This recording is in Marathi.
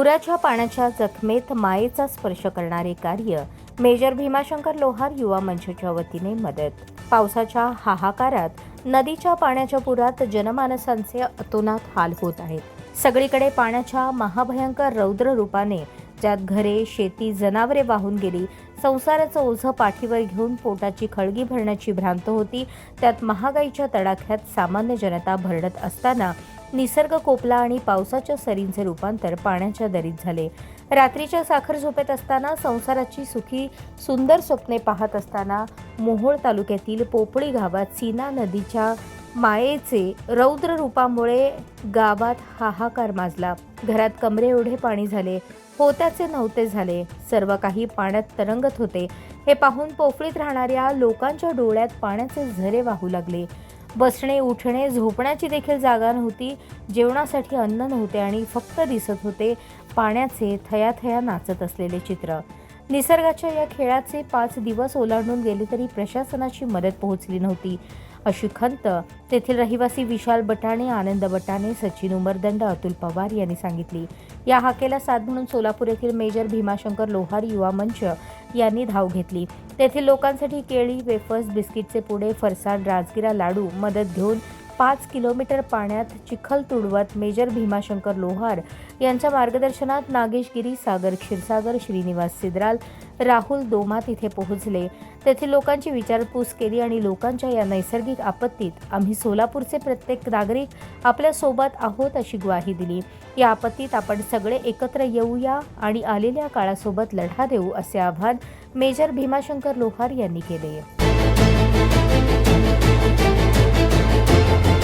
पुराच्या पाण्याच्या जखमेत मायेचा स्पर्श करणारे कार्य मेजर भीमाशंकर लोहार युवा मंचच्या वतीने मदत. पावसाच्या हाहाकारात नदीच्या पाण्याच्या पुरात जनमानसांचे अतोनात हाल होत आहेत. सगळीकडे पाण्याच्या महाभयंकर रौद्र रूपाने ज्यात घरे शेती जनावरे वाहून गेली संसाराचं ओझं पाठीवर घेऊन पोटाची खळगी भरण्याची भ्रांत होती त्यात महागाईच्या तडाख्यात सामान्य जनता भरडत असताना निसर्ग कोपला आणि पावसाच्या सरींचे रूपांतर पाण्याच्या दरीत झाले. रात्रीच्या साखर झोपेत असताना संसाराची सुखी सुंदर स्वप्ने पाहत असताना मोहोळ तालुक्यातील पोपळी गावात सीना नदीच्या मायेचे रौद्र रूपामुळे गावात हाहाकार माजला. घरात कमरे एवढे पाणी झाले. होत्याचे नव्हते झाले. सर्व काही पाण्यात तरंगत होते. हे पाहून पोफळीत राहणाऱ्या लोकांच्या डोळ्यात पाण्याचे झरे वाहू लागले. बसणे उठणे झोपण्याची देखील जागा नव्हती. जेवणासाठी अन्न नव्हते आणि फक्त दिसत होते पाण्याचे थयाथया नाचत असलेले चित्र. निसर्गाच्या या खेळाचे पाच दिवस ओलांडून गेले तरी प्रशासनाची मदत पोहोचली नव्हती. अशी खंत तेथील रहिवासी विशाल बटाणे आनंद बटाणे सचिन उमरदंड अतुल पवार यांनी सांगितली. या हाकेला साथ म्हणून सोलापूर येथील मेजर भीमाशंकर लोहार युवा मंच यांनी धाव घेतली. तेथे लोकांसाठी केळी वेफर्स बिस्किटचे पुडे फरसाण राजगिरा लाडू मदत घेऊन पाच किलोमीटर पाण्यात चिखल तुडवत मेजर भीमाशंकर लोहार यांच्या मार्गदर्शनात नागेशगिरी सागर क्षीरसागर श्रीनिवास सिद्राल राहुल दोमा तिथे पोहोचले. तेथील लोकांची विचारपूस केली आणि लोकांच्या या नैसर्गिक आपत्तीत आम्ही सोलापूरचे प्रत्येक नागरिक आपल्यासोबत आहोत अशी ग्वाही दिली. या आपत्तीत आपण सगळे एकत्र येऊया आणि आलेल्या काळासोबत लढा देऊ असे आवाहन मेजर भीमाशंकर लोहार यांनी केले. Thank you.